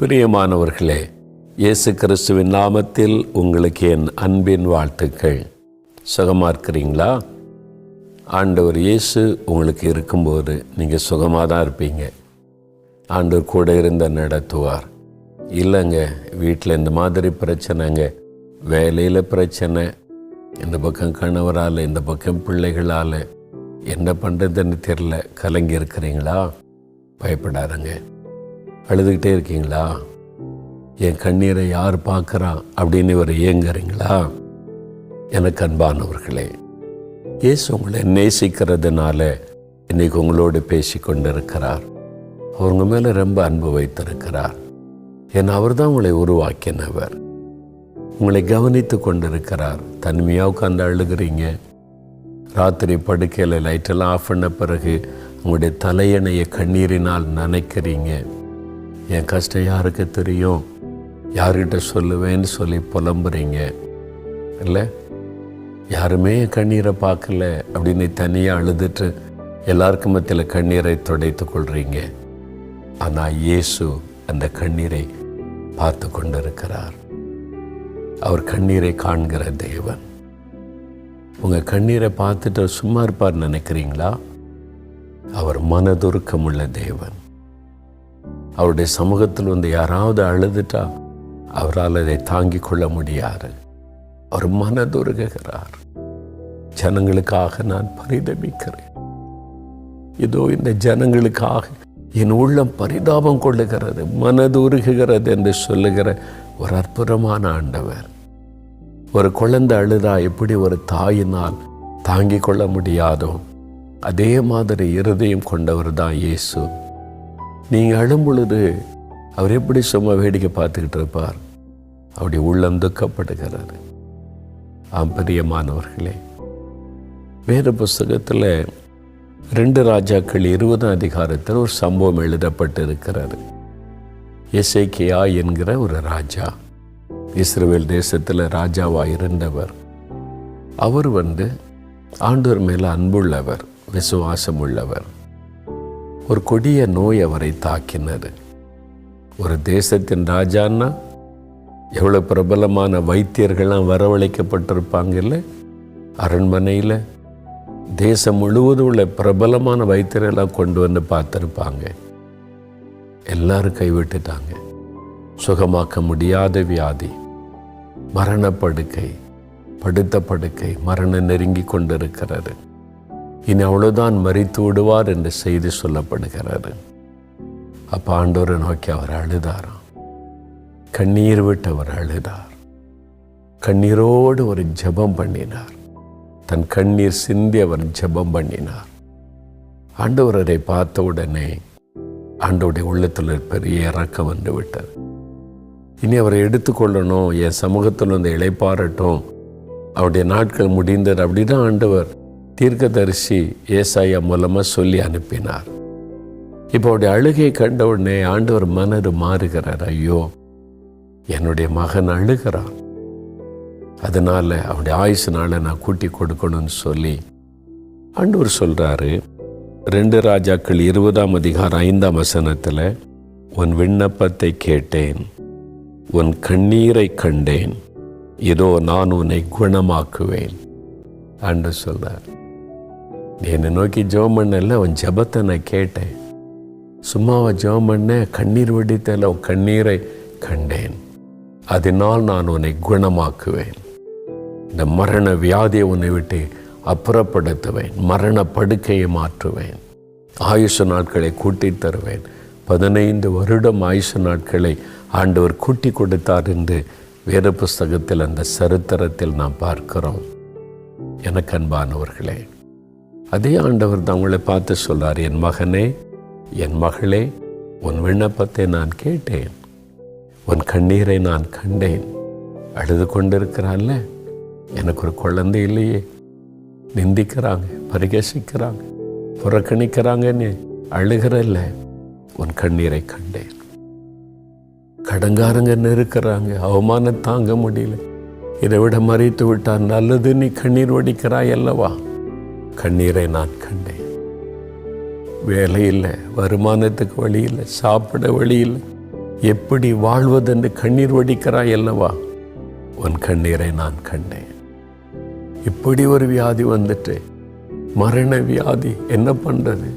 பிரியமானவர்களே இயேசு கிறிஸ்துவின் நாமத்தில் உங்களுக்கு என் அன்பின் வாழ்த்துக்கள். சுகமாக இருக்கிறீங்களா ஆண்டவர் இயேசு உங்களுக்கு இருக்கும்போது நீங்கள் சுகமாக தான் இருப்பீங்க. ஆண்டவர் கூட இருந்த நடத்துவார். இல்லைங்க வீட்டில் இந்த மாதிரி பிரச்சனைங்க வேலையில் பிரச்சனை இந்த பக்கம் கணவரால் இந்த பக்கம் பிள்ளைகளால் என்ன பண்ணுறதுன்னு தெரில கலங்கி இருக்கிறீங்களா? பயப்படாதுங்க. அழுதுகிட்டே இருக்கீங்களா? என் கண்ணீரை யார் பார்க்குறா அப்படின்னு இவர் ஏங்குறீங்களா? எனக்கு அன்பானவர்களே இயேசு உங்களை நேசிக்கிறதுனால இன்னைக்கு உங்களோடு பேசி கொண்டிருக்கிறார். அவங்க மேலே ரொம்ப அன்பு வைத்திருக்கிறார். ஏன்னா அவர் தான் உங்களை உருவாக்கினவர். உங்களை கவனித்து கொண்டிருக்கிறார். தனிமையாக உட்காந்து அழுகிறீங்க. ராத்திரி படுக்கையில் லைட்டெல்லாம் ஆஃப் பண்ண பிறகு உங்களுடைய தலையணையை கண்ணீரினால் நனைக்கிறீங்க. என் கஷ்டம் யாருக்கு தெரியும்? யார்கிட்ட சொல்லுவேன்னு சொல்லி புலம்புறீங்க. இல்லை? யாருமே என் கண்ணீரை பார்க்கல அப்படின்னு தனியாக அழுதுட்டு எல்லாருக்கும் மத்தியில் கண்ணீரை துடைத்து கொள்கிறீங்க ஆனால் இயேசு அந்த கண்ணீரை பார்த்து கொண்டிருக்கிறார். அவர் கண்ணீரை காண்கிற தேவன். உங்கள் கண்ணீரை பார்த்துட்டு சும்மா இருப்பார் நினைக்கிறீங்களா? அவர் மனதுருக்கமுள்ள தேவன். அவருடைய சமூகத்தில் வந்து யாராவது அழுதுட்டா அவரால் அதை தாங்கிக் கொள்ள முடியாது. அவர் மனதுருகிறார் ஜனங்களுக்காக நான் பரிதபிக்கிறேன். இதோ இந்த ஜனங்களுக்காக என் உள்ளம் பரிதாபம் கொள்ளுகிறது மனதுருகுகிறது என்று சொல்லுகிற ஒரு அற்புதமான ஆண்டவர். ஒரு குழந்தை அழுதா எப்படி ஒரு தாயினால் தாங்கிக் கொள்ள முடியாதோ அதே மாதிரி இருதயம் கொண்டவர் தான் இயேசு. நீங்கள் அழும் பொழுது அவர் எப்படி சும்மா வேடிக்கை பார்த்துக்கிட்டு இருப்பார்? அவருடைய உள்ளம் துக்கப்படுகிறது ஆம் பிரியமானவர்களே வேத புஸ்தகத்தில் ரெண்டு ராஜாக்கள் இருபதாம் அதிகாரத்தில் ஒரு சம்பவம் எழுதப்பட்டு இருக்கிறாரு எஸ்ஐகேயா என்கிற ஒரு ராஜா இஸ்ரேல் தேசத்தில் ராஜாவாக இருந்தவர். அவர் வந்து ஆண்டவர் மேலே அன்புள்ளவர் விசுவாசம் உள்ளவர் ஒரு கொடிய நோய் அவரை தாக்கினது. ஒரு தேசத்தின் ராஜான்னா எவ்வளோ பிரபலமான வைத்தியர்கள்லாம் வரவழைக்கப்பட்டிருப்பாங்கல்ல? அரண்மனையில் தேசம் முழுவதும் உள்ள பிரபலமான வைத்தியர்கள்லாம் கொண்டு வந்து பார்த்துருப்பாங்க. எல்லாரும் கைவிட்டுட்டாங்க. சுகமாக்க முடியாத வியாதி மரணப்படுக்கை படுத்த படுக்கை மரணம் நெருங்கி கொண்டிருக்கிறது. இனி அவ்வளவுதான் மறித்து விடுவார் என்று செய்தி சொல்லப்படுகிறார் அப்போ ஆண்டவரை நோக்கி அவர் அழுதாராம். கண்ணீர் விட்டு அவர் அழுதார். கண்ணீரோடு ஒரு ஜெபம் பண்ணினார். தன் கண்ணீர் சிந்தி அவர் ஜெபம் பண்ணினார். ஆண்டவரரை பார்த்த உடனே ஆண்டவருடைய உள்ளத்தில் பெரிய இறக்கம் வந்து விட்டார் இனி அவரை எடுத்துக்கொள்ளணும் என் சமூகத்தில் வந்து இழைப்பாரட்டும் அவருடைய நாட்கள் முடிந்தது அப்படிதான் ஆண்டவர் தீர்க்கதரிசி ஏசாயா மூலமாக சொல்லி அனுப்பினார். இப்போ அவருடைய அழுகை கண்ட உடனே ஆண்டவர் மனது மாறுகிறார். ஐயோ என்னுடைய மகன் அழுகிறான். அதனால அவருடைய ஆயுசுனால நான் கூட்டி கொடுக்கணும்னு சொல்லி ஆண்டவர் சொல்கிறாரு ரெண்டு ராஜாக்கள் இருபதாம் அதிகாரம் ஐந்தாம் வசனத்தில் உன் விண்ணப்பத்தை கேட்டேன் உன் கண்ணீரை கண்டேன் இதோ நான் உன்னை குணமாக்குவேன். அன்று சொல்கிறார் என்னை நோக்கி ஜெபம் பண்ணல உன் ஜெபத்தை நான் கேட்டேன். சும்மாவா ஜெபம் பண்ண கண்ணீர் வெடித்தல உன் கண்ணீரை கண்டேன். அதனால் நான் உன்னை குணமாக்குவேன். இந்த மரண வியாதியை உன்னை விட்டு அப்புறப்படுத்துவேன் மரண படுக்கையை மாற்றுவேன். ஆயுஷ நாட்களை கூட்டி தருவேன். பதினைந்து வருடம் ஆயுஷ நாட்களை ஆண்டவர் கூட்டி கொடுத்தார் என்று வேத புஸ்தகத்தில் அந்த சரித்திரத்தில் நாம் பார்க்கிறோம். எனக்கு அன்பானவர்களே அதே ஆண்டவர் தான் உங்களை பார்த்து சொல்கிறார் என் மகனே என் மகளே உன் விண்ணப்பத்தை நான் கேட்டேன். உன் கண்ணீரை நான் கண்டேன். அழுது கொண்டிருக்கிறான்ல? எனக்கு ஒரு குழந்தை இல்லையே. நிந்திக்கிறாங்க பரிகசிக்கிறாங்க புறக்கணிக்கிறாங்கன்னு அழுகிறல்ல. உன் கண்ணீரை கண்டேன். கடங்காரங்கன்னு இருக்கிறாங்க அவமானம் தாங்க முடியல. இதை விட மறைத்து விட்டார் நல்லது நீ கண்ணீர் வடிக்கிறாய் அல்லவா? கண்ணீரை நான் கண்டேன். வேலை இல்லை வருமானத்துக்கு வழி இல்லை சாப்பிட வழி இல்லை எப்படி வாழ்வதென்று கண்ணீர் வடிக்கிறாய் அல்லவா? உன் கண்ணீரை நான் கண்டேன். இப்படி ஒரு வியாதி வந்துட்டு மரண வியாதி என்ன பண்றது?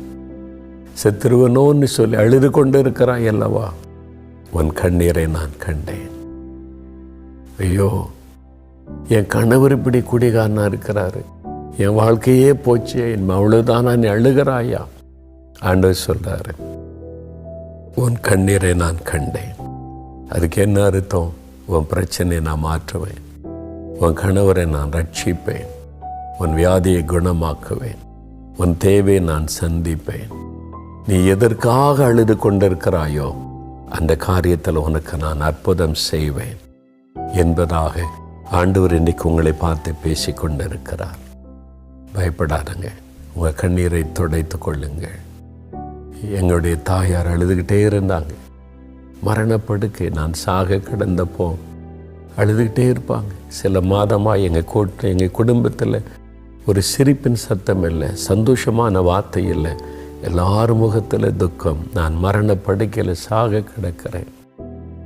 செத்துருவனோன்னு சொல்லி அழுது கொண்டு இருக்கிறாய் அல்லவா? உன் கண்ணீரை நான் கண்டேன். ஐயோ என் கணவர் இப்படி குடிகாரனா இருக்கிறாரு. என் வாழ்க்கையே போச்சு என் அவ்வளவுதானா நீ அழுகிறாயா? ஆண்டவர் சொல்றாரு உன் கண்ணீரை நான் கண்டேன். அதுக்கு என்ன அர்த்தம்? உன் பிரச்சனையை நான் மாற்றுவேன். உன் கணவரை நான் ரட்சிப்பேன். உன் வியாதியை குணமாக்குவேன். உன் தேவையை நான் சந்திப்பேன். நீ எதற்காக அழுது கொண்டிருக்கிறாயோ அந்த காரியத்தில் உனக்கு நான் அற்புதம் செய்வேன். என்பதாக ஆண்டவர் இன்னைக்கு உங்களை பார்த்து பேசிக் கொண்டிருக்கிறார் பயப்படாதங்க. உங்கள் கண்ணீரை துடைத்து கொள்ளுங்கள். எங்களுடைய தாயார் அழுதுகிட்டே இருந்தாங்க. மரணப்படுக்கை நான் சாக கிடந்தப்போ அழுதுகிட்டே இருப்பாங்க. சில மாதமாக எங்கள் கூட்டு எங்கள் குடும்பத்தில் ஒரு சிரிப்பின் சத்தம் இல்லை சந்தோஷமான வார்த்தை இல்லை. எல்லார் முகத்தில் துக்கம். நான் மரண படுக்கையில் சாக கிடக்கிறேன்.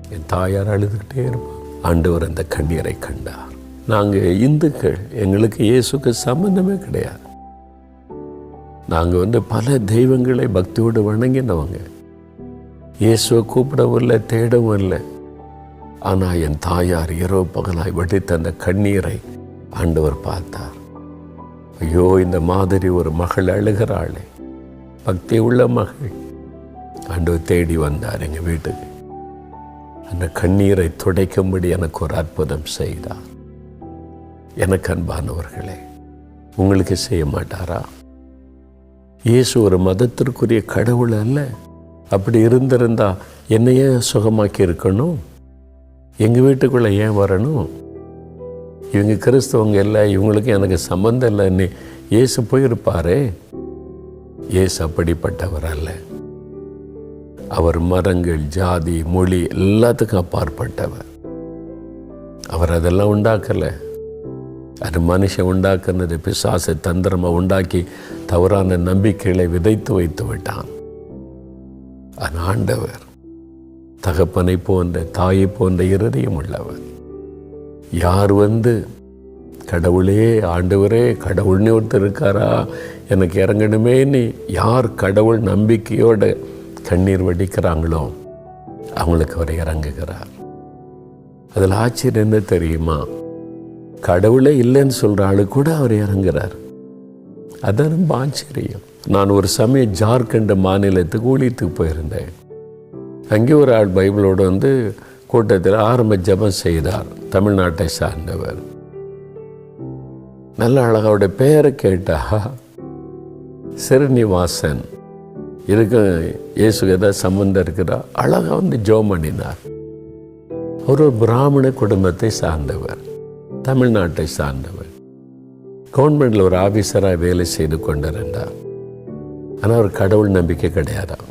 என் தாயார் அழுதுகிட்டே இருப்பான் ஆண்டவர் அந்த கண்ணீரை கண்டா நாங்கள் இந்துக்கள் எங்களுக்கு இயேசுக்கு சம்பந்தமே கிடையாது. நாங்கள் வந்து பல தெய்வங்களை பக்தியோடு வணங்கினவங்க. இயேசுவை கூப்பிடவும் இல்லை தேடவும் இல்லை. ஆனால் என் தாயார் இரவு பகலாய் வடித்த அந்த கண்ணீரை ஆண்டவர் பார்த்தார். ஐயோ இந்த மாதிரி ஒரு மகள் அழுகிறாளே. பக்தி உள்ள மகள். ஆண்டவர் தேடி வந்தார் எங்கள் வீட்டுக்கு. அந்த கண்ணீரை துடைக்கும்படி எனக்கு ஒரு அற்புதம் செய்தார். எனக்கு அன்பானவர்களே உங்களுக்கு செய்ய மாட்டாரா? இயேசு ஒரு மதத்திற்குரிய கடவுள் அல்ல. அப்படி இருந்திருந்தா என்னையே சுகமாக்கி இருக்கணும்? எங்கள் வீட்டுக்குள்ளே ஏன் வரணும்? இவங்க கிறிஸ்தவங்க இல்லை இவங்களுக்கு எனக்கு சம்மந்தம் இல்லைன்னு இயேசு போயிருப்பாரே. இயேசு அப்படிப்பட்டவர் அல்ல. அவர் மரங்கள் ஜாதி மொழி எல்லாத்துக்கும் அப்பாற்பட்டவர். அவர் அதெல்லாம் உண்டாக்கலை. அது மனுஷன் உண்டாக்குனது பிசாசை தந்திரமாக உண்டாக்கி தவறான நம்பிக்கைகளை விதைத்து வைத்து விட்டான். அது ஆண்டவர். தகப்பனை போன்ற தாயை போன்ற இருதயம் உள்ளவர். யார் வந்து கடவுளே ஆண்டவரே கடவுள்னு ஒருத்தர் இருக்காரா? எனக்கு இறங்கணுமேன்னு யார் கடவுள் நம்பிக்கையோட கண்ணீர் வடிக்கிறாங்களோ அவங்களுக்கு அவர் இறங்குகிறார். அதில் ஆச்சரியம் என்ன தெரியுமா? கடவுளே இல்லைன்னு சொல்கிற ஆளு கூட அவர் இறங்குறார். அதான் ரொம்ப ஆச்சரியம் நான் ஒரு சமயம் ஜார்க்கண்ட் மாநிலத்துக்கு ஊழியத்துக்கு போயிருந்தேன். அங்கே ஒரு ஆள் பைபிளோடு வந்து கூட்டத்தில் ஆரம்ப ஜபம் செய்தார் தமிழ்நாட்டை சார்ந்தவர். நல்ல அழகாவோட பெயரை கேட்டா சிறுநிவாசன். இதுக்கு இயேசுக்கு ஏதாவது சம்மந்தம் இருக்குதா? அழகாக வந்து ஜோம் பண்ணினார். ஒரு பிராமண குடும்பத்தை சார்ந்தவர். தமிழ்நாட்டை சார்ந்தவர் கவர்மெண்டில் ஒரு ஆஃபீஸராக வேலை செய்து கொண்டிருந்தார் ஆனால் அவர் கடவுள் நம்பிக்கை கிடையாதாம்.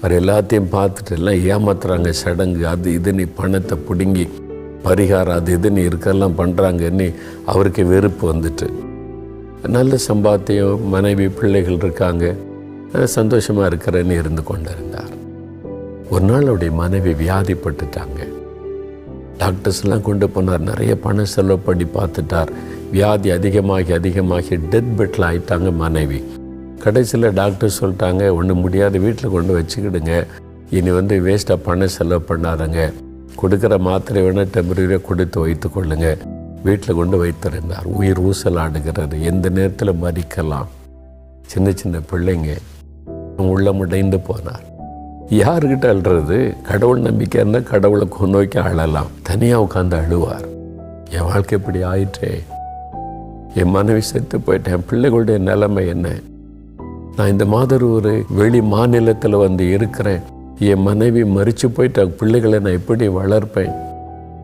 அவர் எல்லாத்தையும் பார்த்துட்டு எல்லாம் ஏமாத்துறாங்க சடங்கு அது இதுன்னு பணத்தை பிடுங்கி பரிகாரம் அது இதுன்னு இருக்கெல்லாம் பண்ணுறாங்கன்னு அவருக்கு வெறுப்பு வந்துட்டு. நல்ல சம்பாத்தியம் மனைவி பிள்ளைகள் இருக்காங்க. சந்தோஷமாக இருக்கிறேன்னு இருந்து கொண்டிருந்தார். ஒரு நாள் அவருடைய மனைவி வியாதிப்பட்டுட்டாங்க. டாக்டர்ஸ்லாம் கொண்டு போனார். நிறைய பணம் செலவு பண்ணி பார்த்துட்டார். வியாதி அதிகமாகி அதிகமாகி டெத் பெட்டில் ஆகிட்டாங்க மனைவி. கடைசியில் டாக்டர் சொல்லிட்டாங்க ஒன்றும் முடியாத வீட்டில் கொண்டு வச்சுக்கிடுங்க. இனி வந்து வேஸ்ட்டாக பணம் செலவு பண்ணாதங்க. கொடுக்குற மாத்திரை வேணால் டெம்பரரியாக கொடுத்து வைத்து கொள்ளுங்க. வீட்டில் கொண்டு வைத்திருந்தார். உயிர் ஊசல் ஆடுகிறது எந்த நேரத்தில் மறிக்கலாம்? சின்ன சின்ன பிள்ளைங்க உள்ளமுடைந்து போனார். யாருக்கிட்ட அழுறது? கடவுள் நம்பிக்கை இருந்தால் கடவுளை நோக்கி அழலாம். தனியாக உட்காந்து அழுவார். என் வாழ்க்கை இப்படி ஆயிற்றே. என் மனைவி செத்து போயிட்டேன். என் பிள்ளைகளுடைய நிலைமை என்ன? நான் இந்த மாதிரி ஒரு வெளி மாநிலத்தில் வந்து இருக்கிறேன். என் மனைவி மறித்து போயிட்ட பிள்ளைகளை நான் எப்படி வளர்ப்பேன்?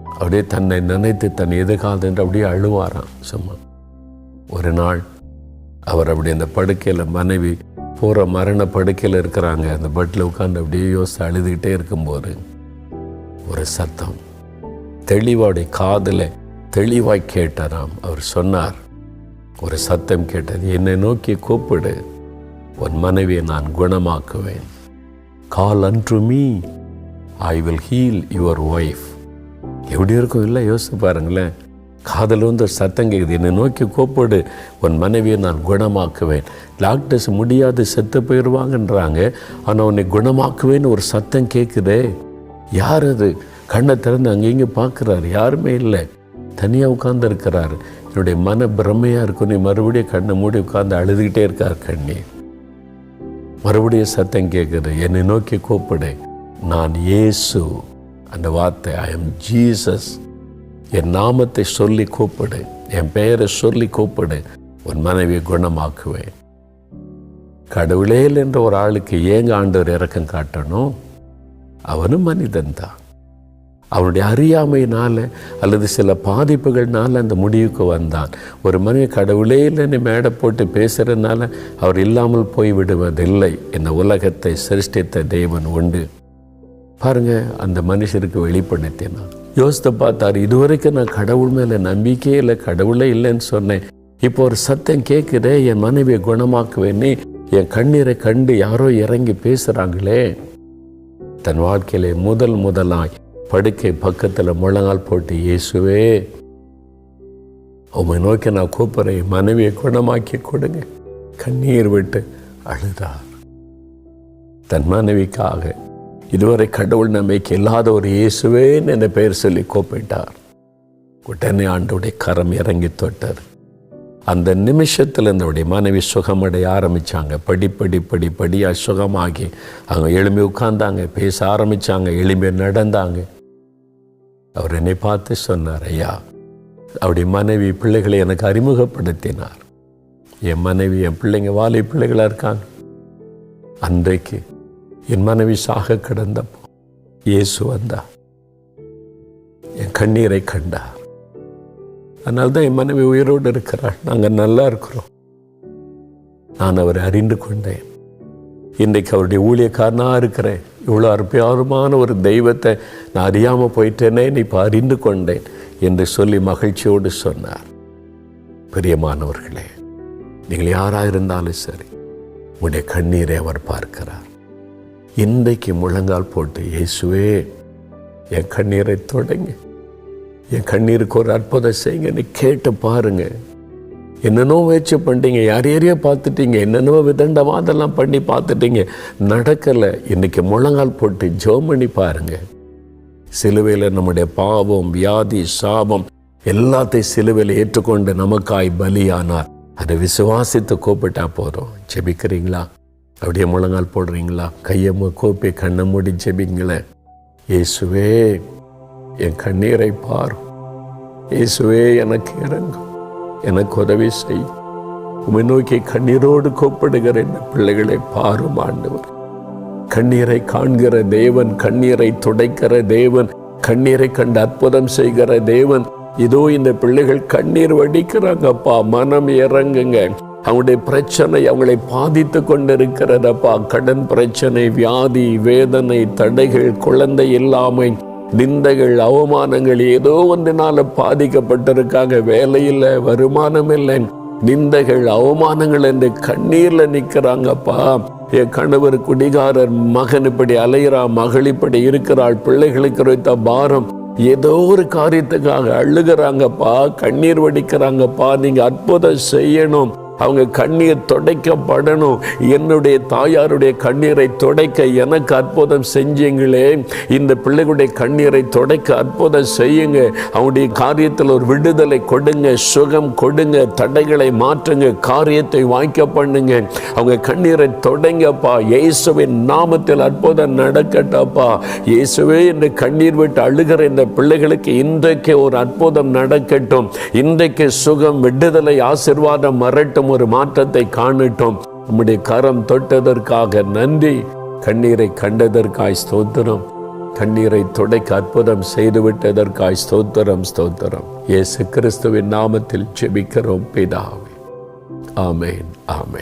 அப்படியே தன்னை நினைத்து தன் எதிர்காலத்து அப்படியே அழுவாராம். சும்மா. ஒரு நாள் அவர் அப்படி அந்த படுக்கையில் மனைவி போகிற மரண படுக்கையில் இருக்கிறாங்க. அந்த பெட்டில் உட்காந்து அப்படியே யோசித்து அழுதுகிட்டே இருக்கும்போது ஒரு சத்தம். தெளிவாடைய காதில் தெளிவாய் கேட்டாராம் அவர் சொன்னார் ஒரு சத்தம் கேட்டது என்னை நோக்கி கூப்பிடு. உன் மனைவியை நான் குணமாக்குவேன். Call on me I will heal your wife எப்படி இருக்கும்? இல்லை யோசித்து பாருங்களேன். காதல் வந்து ஒரு சத்தம் கேட்குது என்னை நோக்கி கோப்போடு உன் மனைவியை நான் குணமாக்குவேன். டாக்டர்ஸ் முடியாது செத்து போயிடுவாங்கன்றாங்க ஆனால் உன்னை குணமாக்குவேன்னு ஒரு சத்தம் கேட்குதே யார் அது? கண்ணை திறந்து அங்கே இங்கே பார்க்குறாரு. யாருமே இல்லை. தனியாக உட்கார்ந்து என்னுடைய மன பிரமையாக இருக்கும். நீ மறுபடியும் கண்ணை மூடி உட்கார்ந்து அழுதுகிட்டே இருக்கார் கண்ணி. மறுபடியும் சத்தம் கேட்குது என்னை நோக்கி கூப்பிடு. நான் ஏசு அந்த வார்த்தை ஐ எம் ஜீசஸ் என் நாமத்தை சொல்லி கூப்பிடு என் பெயரை சொல்லி கூப்பிடு உன் மனைவியை குணமாக்குவேன். கடவுளே என்ற ஒரு ஆளுக்கு ஏங்க ஆண்டவர் இறக்கம் காட்டணும்? அவனும் மனிதன்தான் அவனுடைய அறியாமையினால அல்லது சில பாதிப்புகள்னால அந்த முடிவுக்கு வந்தான். ஒரு மனித கடவுளே இல்லைன்னு மேடை போட்டு பேசுகிறதுனால அவர் இல்லாமல் போய் விடுவதில்லை இந்த உலகத்தை சிருஷ்டித்த தேவன் உண்டு. பாருங்க அந்த மனுஷருக்கு வெளிப்படுத்தினான். யோசித்து பார்த்தார் இதுவரைக்கும் நான் கடவுள் மேலே நம்பிக்கையே இல்லை கடவுளே இல்லைன்னு சொன்னேன். இப்போ ஒரு சத்தம் கேட்குதே என் மனைவியை குணமாக்குவேன்னு என் கண்ணீரை கண்டு யாரோ இறங்கி பேசுகிறாங்களே தன் வாழ்க்கையிலே முதல் முதலாய் படுக்கை பக்கத்தில் முழங்கால் போட்டு இயேசுவே உமை நோக்கி நான் கூப்பிட்றேன். மனைவியை குணமாக்கி கொடுங்க. கண்ணீர் விட்டு அழுதார். தன் மனைவிக்காக இதுவரை கடவுள் நம்பிக்கை இல்லாத ஒரு இயேசுவேன் என்ற பெயர் சொல்லி கூப்பிட்டார். உடனே ஆண்டோடைய கரம் இறங்கி தொட்டார். அந்த நிமிஷத்தில் என்னுடைய மனைவி சுகமடைய ஆரம்பித்தாங்க படிப்படி படி படியாக சுகமாகி அவங்க எளிமை உட்கார்ந்தாங்க. பேச ஆரம்பித்தாங்க எளிமை நடந்தாங்க. அவர் என்னை பார்த்து சொன்னார் ஐயா அவருடைய மனைவி பிள்ளைகளை எனக்கு அறிமுகப்படுத்தினார். என் மனைவி என் பிள்ளைங்க வாலி பிள்ளைகளாக இருக்காங்க. அன்றைக்கு என் மனைவி சாக கிடந்தப்போ இயேசு வந்தா என் கண்ணீரை கண்டா அதனால தான் என் மனைவி உயிரோடு இருக்கிறாள். நாங்கள் நல்லா இருக்கிறோம். நான் அவரை அறிந்து கொண்டேன். இன்றைக்கு அவருடைய ஊழியக்காரனாக இருக்கிறேன். இவ்வளோ அற்புதமான ஒரு தெய்வத்தை நான் அறியாமல் போயிட்டேனே நீ இப்போ அறிந்து கொண்டேன் என்று சொல்லி மகிழ்ச்சியோடு சொன்னார். பிரியமானவர்களே நீங்கள் யாராக இருந்தாலும் சரி உடைய கண்ணீரை அவர் பார்க்கிறார். இன்றைக்கு முழங்கால் போட்டு இயேசுவே என் கண்ணீரை தொடங்க. என் கண்ணீருக்கு ஒரு அற்புதம் செய்யுங்கன்னு கேட்டு பாருங்க. என்னென்னோ முயற்சி பண்ணிட்டீங்க. யார் யாரையோ பார்த்துட்டீங்க. என்னென்னவோ விதண்டமாக அதெல்லாம் பண்ணி பார்த்துட்டீங்க. நடக்கலை. இன்றைக்கி முழங்கால் போட்டு ஜோம் பண்ணி பாருங்க. சிலுவையில் நம்முடைய பாவம் வியாதி சாபம் எல்லாத்தையும் சிலுவையில் ஏற்றுக்கொண்டு நமக்காய் பலியானார். அதை விசுவாசித்து கூப்பிட்டா போதும். ஜெபிக்கிறீங்களா? அப்படியே முழங்கால் போடுறீங்களா? கையை கோப்பி கண்ணை மூடி ஜெபிங்களேன் இயேசுவே என் கண்ணீரை பார். இயேசுவே எனக்கு இறங்கும் எனக்கு உதவி செய். உமை நோக்கி கண்ணீரோடு கூப்பிடுகிற இந்த பிள்ளைகளை பாரும் ஆண்டவர். கண்ணீரை காண்கிற தேவன் கண்ணீரை துடைக்கிற தேவன் கண்ணீரை கண்டு அற்புதம் செய்கிற தேவன். இதோ இந்த பிள்ளைகள் கண்ணீர் வடிக்கிறாங்கப்பா. மனம் இறங்குங்க. அவங்களுடைய பிரச்சனை அவங்களை பாதித்து கொண்டிருக்கிறதப்பா. கடன் பிரச்சனை வியாதி வேதனை தடைகள் குழந்தை இல்லாமை நிந்தைகள் அவமானங்கள் ஏதோ ஒன்றினால பாதிக்கப்பட்டிருக்காங்க. வேலையில் வருமானம் இல்லை நிந்தைகள் அவமானங்கள் என்று கண்ணீர்ல நிற்கிறாங்கப்பா என் கணவர் குடிகாரர் மகன் இப்படி அலையிறா மகள் இப்படி இருக்கிறாள் பிள்ளைகளுக்கு வைத்த பாரம். ஏதோ ஒரு காரியத்துக்காக அழுகிறாங்கப்பா கண்ணீர் வடிக்கிறாங்கப்பா. நீங்க அற்புதம் செய்யணும். அவங்க கண்ணீர் துடைக்கப்படணும். என்னுடைய தாயாருடைய கண்ணீரை துடைக்க எனக்கு அற்புதம் செஞ்சீங்களே. இந்த பிள்ளைகளுடைய கண்ணீரை துடைக்க அற்புதம் செய்யுங்க. அவங்களுடைய காரியத்தில் ஒரு விடுதலை கொடுங்க சுகம் கொடுங்க தடைகளை மாற்றுங்க காரியத்தை வாய்க்க பண்ணுங்க. அவங்க கண்ணீரை தொடங்கப்பா. இயேசுவின் நாமத்தில் அற்புதம் நடக்கட்டப்பா. இயேசுவே என்று கண்ணீர் விட்டு அழுகிற இந்த பிள்ளைகளுக்கு இன்றைக்கு ஒரு அற்புதம் நடக்கட்டும். இன்றைக்கு சுகம் விடுதலை ஆசிர்வாதம் மறட்டும் ஒரு மாற்றத்தை காணட்டும் நம்முடைய கரம் தொட்டதற்காக நன்றி. கண்ணீரை கண்டதற்காய் ஸ்தோத்திரம். கண்ணீரை துடைக்க அற்புதம் செய்துவிட்டதற்காய் ஸ்தோத்திரம் ஸ்தோத்திரம். இயேசு கிறிஸ்துவின் நாமத்தில் ஜெபிக்கிறோம் பிதாவே. ஆமேன் ஆமேன்.